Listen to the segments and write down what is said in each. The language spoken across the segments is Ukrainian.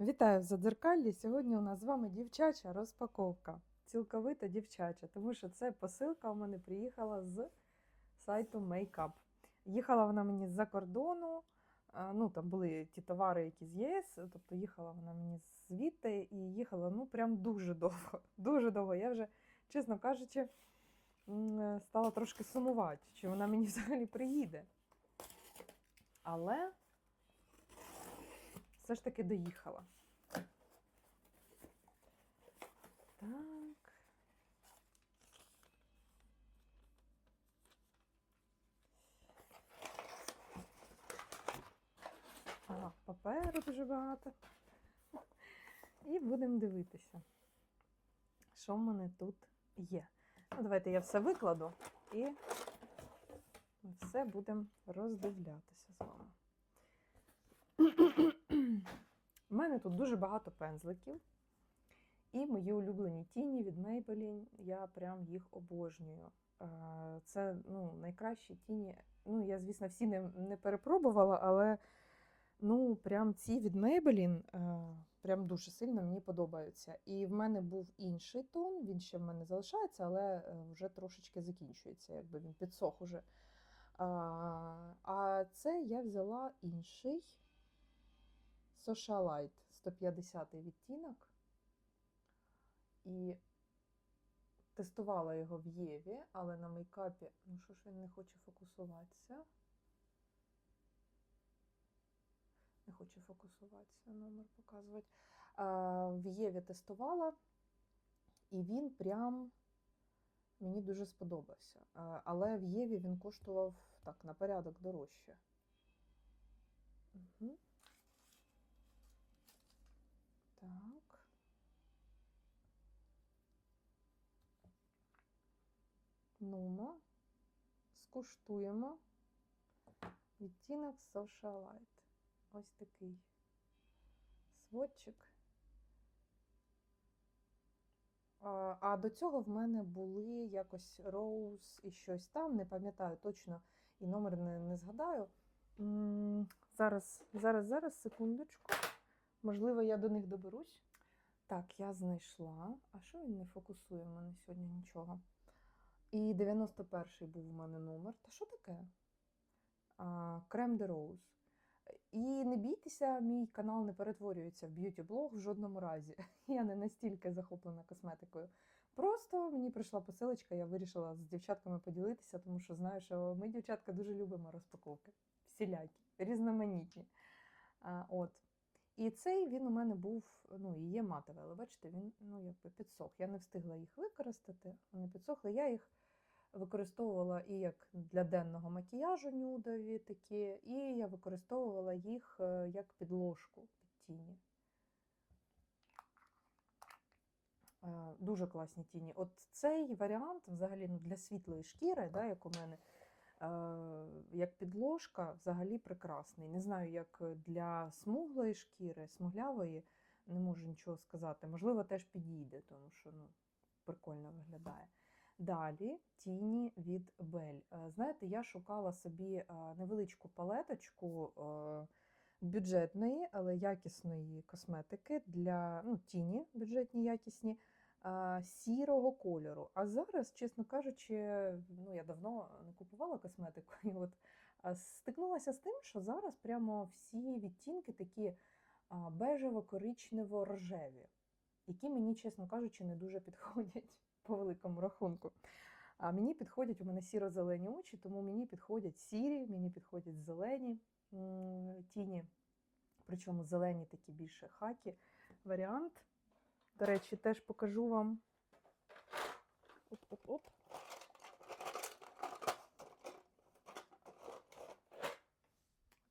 Вітаю в Задзеркаллі. Сьогодні у нас з вами дівчача розпаковка. Цілковито дівчача, тому що це посилка у мене приїхала з сайту Makeup. Їхала вона мені з-за кордону. Ну, там були ті товари, які з ЄС, тобто їхала вона мені звідти і їхала ну прям дуже довго. Дуже довго. Я вже, чесно кажучи, стала трошки сумувати, чи вона мені взагалі приїде. Але все ж таки доїхала. Так. Ага, паперу дуже багато. І будемо дивитися, що в мене тут є. Ну, давайте я все викладу і все будемо роздивлятися з вами. У тут дуже багато пензликів. І мої улюблені тіні від Maybelline, я прям їх обожнюю. Е, Це ну, найкращі тіні. Ну, я, звісно, всі не, не перепробувала, але ну, прям ці від Maybelline е, прям дуже сильно мені подобаються. І в мене був інший тон, він ще в мене залишається, але е, вже трошечки закінчується, якби він підсох уже. А це я взяла інший Socialite 150 відтінок. І тестувала його в Єві, але на мейкапі, ну що ж він не хоче фокусуватися. Не хоче фокусуватися, номер показувати. А, в Єві тестувала, і він прям мені дуже сподобався. А, але в Єві він коштував так, на порядок дорожче. Угу. Так. Нумо. Скуштуємо. Відтінок Socialite. Ось такий сводчик. А, до цього в мене були якось Rose і щось там, не пам'ятаю точно, і номер не, не згадаю. Зараз, зараз, зараз, секундочку. Можливо, я до них доберусь. Так, я знайшла. А що він не фокусує в мене сьогодні нічого? І 91-й був у мене номер. Та що таке? Крем де Роуз. І не бійтеся, мій канал не перетворюється в б'юті-блог в жодному разі. Я не настільки захоплена косметикою. Просто мені прийшла посилочка, я вирішила з дівчатками поділитися, тому що знаю, що ми, дівчатка, дуже любимо розпаковки. Всілякі, різноманітні. А, от. І цей він у мене був, ну і є матовий, але бачите, він ну, якби підсох. Я не встигла їх використати, вони підсохли. Я їх використовувала і як для денного макіяжу нюдові такі, і я використовувала їх е, як підложку під тіні. Е, Дуже класні тіні. От цей варіант взагалі ну, для світлої шкіри, да, як у мене, як підложка, взагалі прекрасний. Не знаю, як для смуглої шкіри, смуглявої, не можу нічого сказати. Можливо, теж підійде, тому що ну, прикольно виглядає. Далі тіні від Бель. Е, Знаєте, я шукала собі е, невеличку палеточку е, бюджетної, але якісної косметики для ну, тіні бюджетні, якісні, е, сірого кольору. А зараз, чесно кажучи, ну, я давно не купувала косметику, і от стикнулася з тим, що зараз прямо всі відтінки такі бежево-коричнево-рожеві, які мені, чесно кажучи, не дуже підходять по великому рахунку. А мені підходять у мене сіро-зелені очі, тому мені підходять сірі, мені підходять зелені тіні. Причому зелені такі більше хакі варіант. До речі, теж покажу вам. Оп-оп-оп.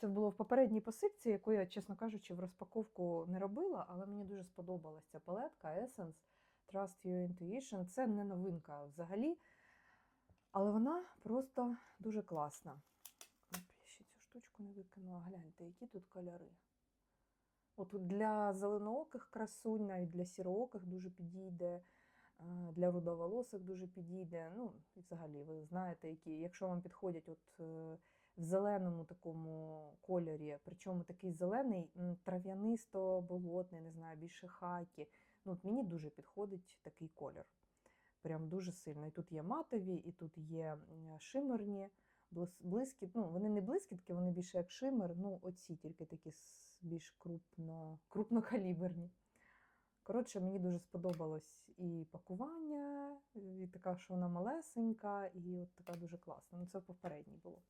Це було в попередній посипці, яку я, чесно кажучи, в розпаковку не робила, але мені дуже сподобалася ця палетка Essence Trust Your Intuition. Це не новинка взагалі, але вона просто дуже класна. Ще цю штучку не викинула. Гляньте, які тут кольори. От для зеленооких красунь, навіть для сірооких дуже підійде, е, для рудоволосих дуже підійде. Ну, і взагалі, ви знаєте, які, якщо вам підходять от е, в зеленому такому кольорі. Причому такий зелений трав'янисто-болотний, не знаю, більше хакі. Ну, от мені дуже підходить такий колір. Прям дуже сильно. І тут є матові, і тут є шимерні, блис- блискіт. Ну, вони не блискітки, вони більше як шимер. Ну, оці тільки такі більш крупно, крупнокаліберні. Коротше, мені дуже сподобалось і пакування, і така, що вона малесенька, і от така дуже класна. Ну, це попередній було.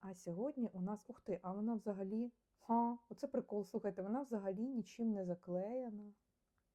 А сьогодні у нас, ух ти, а вона взагалі, ха, оце прикол, слухайте, вона взагалі нічим не заклеєна.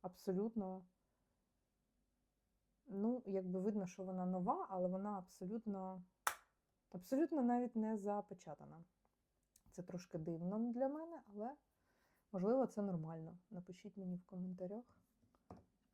Абсолютно. Ну, якби видно, що вона нова, але вона абсолютно, абсолютно навіть не запечатана. Це трошки дивно для мене, але можливо це нормально. Напишіть мені в коментарях.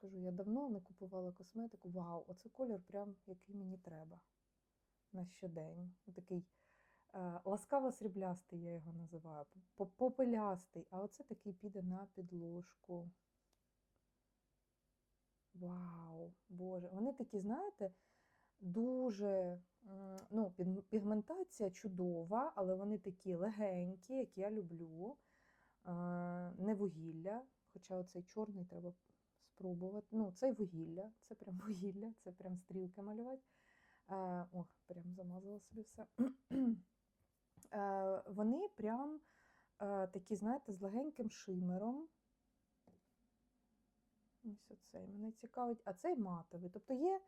Кажу, я давно не купувала косметику. Вау, оце колір прям який мені треба на щодень. Такий е, ласкаво сріблястий, я його називаю, попелястий, а оце такий піде на підложку. Вау, Боже. Вони такі, знаєте, дуже ну, пігментація чудова, але вони такі легенькі, як я люблю. Не вугілля, хоча оцей чорний треба спробувати. Ну, цей вугілля, це прям вугілля, це прям стрілки малювати. Ох, прям замазала собі все. Вони прям такі, знаєте, з легеньким шимером. Ось оцей мене цікавить. А цей матовий. Тобто є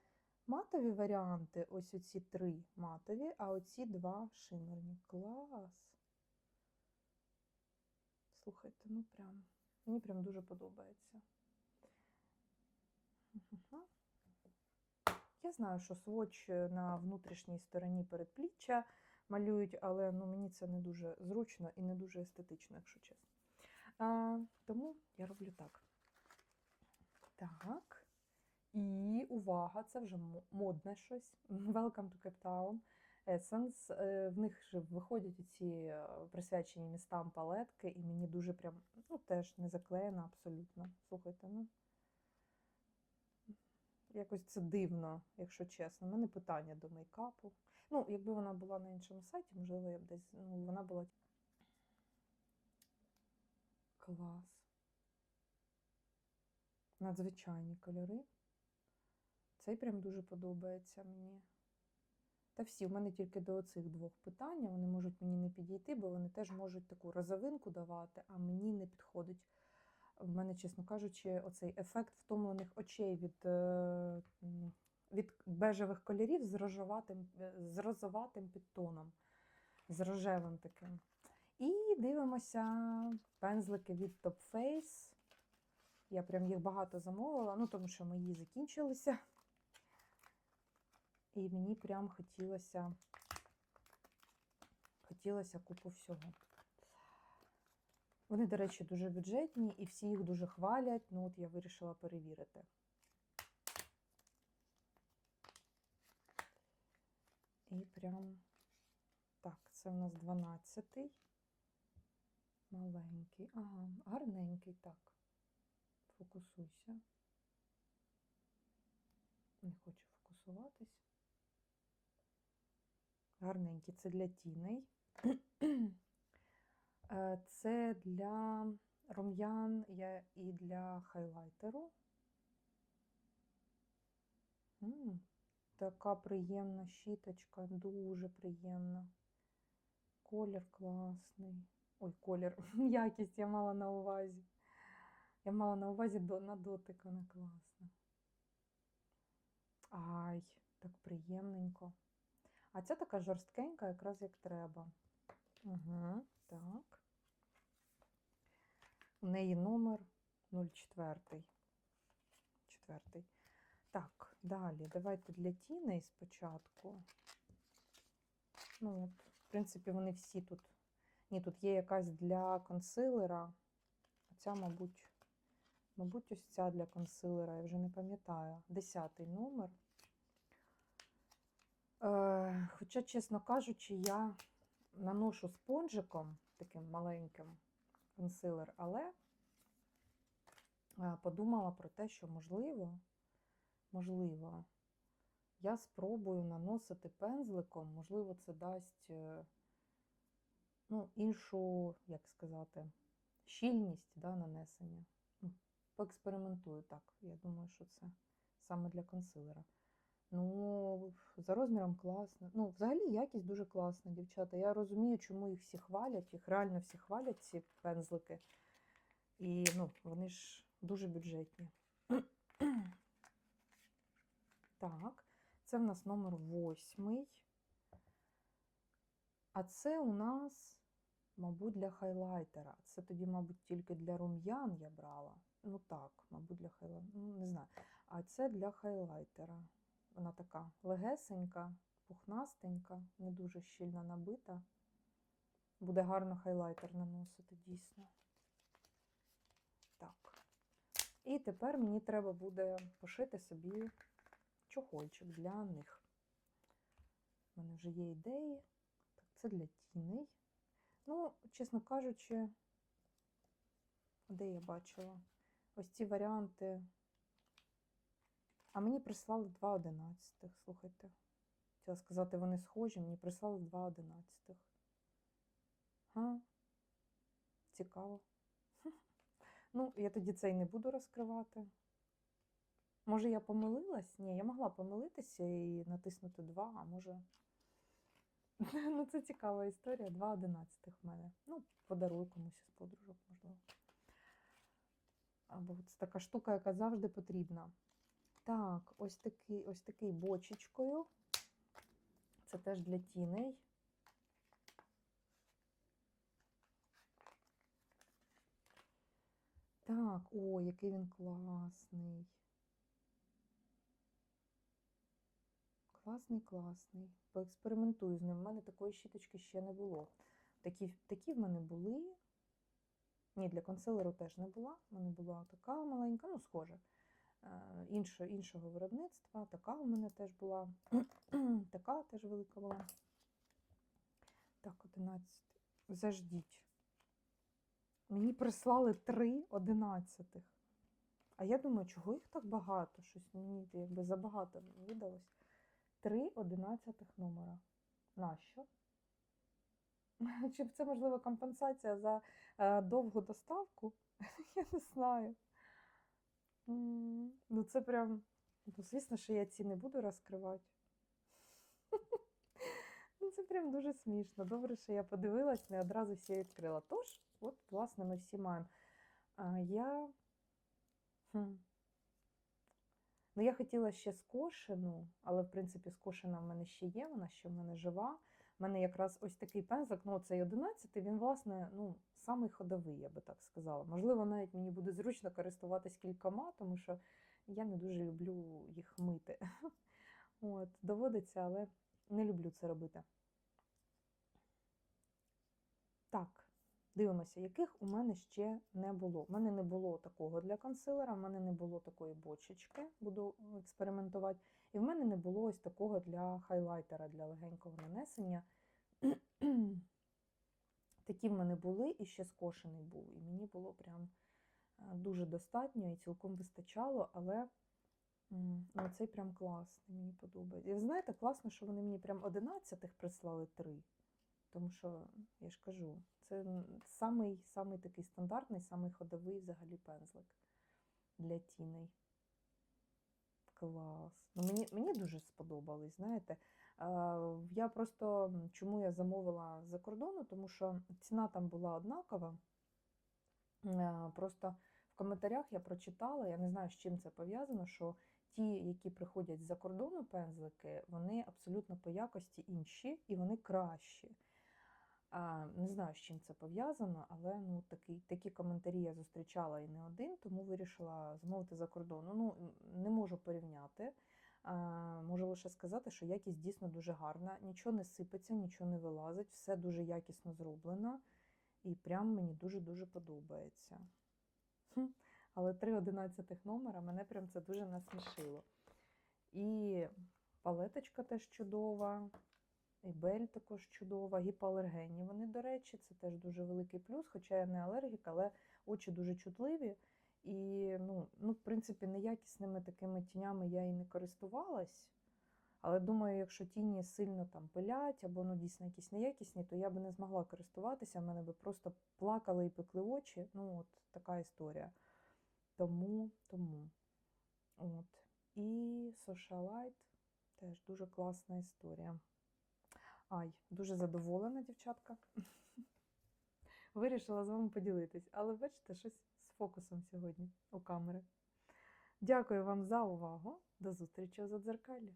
матові варіанти, ось оці три матові, а оці два шимерні. Клас. Слухайте, ну прям, мені прям дуже подобається. Я знаю, що сводч на внутрішній стороні передпліччя малюють, але ну, мені це не дуже зручно і не дуже естетично, якщо чесно. А, тому я роблю так. Так. І увага, це вже модне щось. Welcome to Cape Town. Essence. Е, В них же виходять ці присвячені містам палетки, і мені дуже прям, ну, теж не заклеєно абсолютно. Слухайте, ну. Якось це дивно, якщо чесно. У мене питання до мейкапу. Ну, якби вона була на іншому сайті, можливо, я б десь. Ну, вона була. Клас. Надзвичайні кольори. Цей прям дуже подобається мені. Та всі, в мене тільки до оцих двох питань. Вони можуть мені не підійти, бо вони теж можуть таку розовинку давати, а мені не підходить. В мене, чесно кажучи, оцей ефект втомлених очей від, е, від бежевих кольорів з рожеватим, е, з розоватим підтоном, з рожевим таким. І дивимося пензлики від Top Face. Я прям їх багато замовила, ну тому що мої закінчилися. І мені прям хотілося, хотілося купу всього. Вони, до речі, дуже бюджетні і всі їх дуже хвалять. Ну, от я вирішила перевірити. І прям так, це у нас 12-й. Маленький. Ага, гарненький так. Фокусуйся. Не хочу фокусуватись. Гарненький. Це для тіней. Е, Це для рум'ян і для хайлайтеру. Така приємна щіточка, дуже приємна. Колір класний. Ой, колір, якість я мала на увазі. Я мала на увазі на дотик, вона класна. Ай, так приємненько. А ця така жорсткенька, якраз як треба. Угу, так. У неї номер 04. Четвертий. Так, далі. Давайте для тіней спочатку. Ну, от, в принципі, вони всі тут. Ні, тут є якась для консилера. А ця, мабуть, мабуть, ось ця для консилера, я вже не пам'ятаю. Десятий номер. Е, хоча, чесно кажучи, я наношу спонжиком таким маленьким консилер, але е, подумала про те, що можливо, можливо, я спробую наносити пензликом, можливо, це дасть е, ну, іншу, як сказати, щільність да, нанесення. Ну, Поекспериментую так. Я думаю, що це саме для консилера. Ну, за розміром класно. Ну, взагалі якість дуже класна, дівчата. Я розумію, чому їх всі хвалять, їх реально всі хвалять, ці пензлики. І ну, вони ж дуже бюджетні. Так, це в нас номер восьмий. А це у нас, мабуть, для хайлайтера. Це тоді, мабуть, тільки для рум'ян я брала. Ну так, мабуть, для хайлайтера. Ну, не знаю. А це для хайлайтера. Вона така легесенька, пухнастенька, не дуже щільно набита. Буде гарно хайлайтер наносити дійсно. Так. І тепер мені треба буде пошити собі чохольчик для них. У мене вже є ідеї. Так, це для тіней. Ну, чесно кажучи, де я бачила? Ось ці варіанти. А мені прислали 2 одинадцятих, слухайте. Хотіла сказати, вони схожі, мені прислали 2 одинадцятих. Га? Цікаво. Ну, я тоді це і не буду розкривати. Може, я помилилась? Ні, я могла помилитися і натиснути 2, а може. Ну, це цікава історія. 2 одинадцятих в мене. Ну, подарую комусь із подружок, можливо. Або це така штука, яка завжди потрібна. Так, ось такий, ось такий бочечкою. Це теж для тіней. Так, о, який він класний. Класний, класний. Поекспериментую з ним. У мене такої щіточки ще не було. Такі, такі в мене були. Ні, для консилеру теж не була. У мене була така маленька, ну, схожа. Е, Іншого, іншого виробництва. Така у мене теж була. така теж велика була. Так, 11. Заждіть. Мені прислали 3 одинадцятих. А я думаю, чого їх так багато? Щось мені якби забагато видалось. 3 одинадцятих номера. Нащо? Чи це, можливо, компенсація за е, довгу доставку? Я не знаю. Ну, це прям. Ну, звісно, що я ці не буду розкривати. Ну, це прям дуже смішно. Добре, що я подивилась, не одразу всі відкрила. Тож, от, власне, ми всі маємо. А, я. Хм. Ну, я хотіла ще скошену, але в принципі скошена в мене ще є, вона ще в мене жива. У мене якраз ось такий пензлик, ну цей 11, він, власне, ну, самий ходовий, я би так сказала. Можливо, навіть мені буде зручно користуватись кількома, тому що я не дуже люблю їх мити. От, доводиться, але не люблю це робити. Так, дивимося, яких у мене ще не було. У мене не було такого для консилера, в мене не було такої бочечки, буду експериментувати. І в мене не було ось такого для хайлайтера, для легенького нанесення. Такі в мене були і ще скошений був. І мені було прям е, дуже достатньо і цілком вистачало, але ну, цей прям класний, мені подобається. І ви знаєте, класно, що вони мені прям 11-х прислали три. Тому що, я ж кажу, це самий, самий такий стандартний, самий ходовий взагалі пензлик для тіней. Клас. Ну, мені, мені дуже сподобались, знаєте. Я просто чому я замовила за кордону, тому що ціна там була однакова. Просто в коментарях я прочитала, я не знаю, з чим це пов'язано, що ті, які приходять з-за кордону пензлики, вони абсолютно по якості інші і вони кращі. Не знаю, з чим це пов'язано, але ну, такі, такі коментарі я зустрічала і не один, тому вирішила замовити за кордону. Ну, не можу порівняти. Можу лише сказати, що якість дійсно дуже гарна. Нічого не сипеться, нічого не вилазить, все дуже якісно зроблено. І прям мені дуже-дуже подобається. Але 3 одинадцятих номера мене прям це дуже насмішило. І палеточка теж чудова. І бель також чудова, гіпоалергенні. Вони, до речі, це теж дуже великий плюс, хоча я не алергік, але очі дуже чутливі. І, ну, ну, в принципі, неякісними такими тінями я і не користувалась. Але думаю, якщо тіні сильно там пилять або ну, дійсно якісь неякісні, то я би не змогла користуватися, в мене би просто плакали і пекли очі. Ну, от така історія. Тому, тому. От. І Socialite теж дуже класна історія. Ай, дуже задоволена, дівчатка. Вирішила з вами поділитись, але бачите, щось фокусом сьогодні у камери. Дякую вам за увагу. До зустрічі у задзеркалі.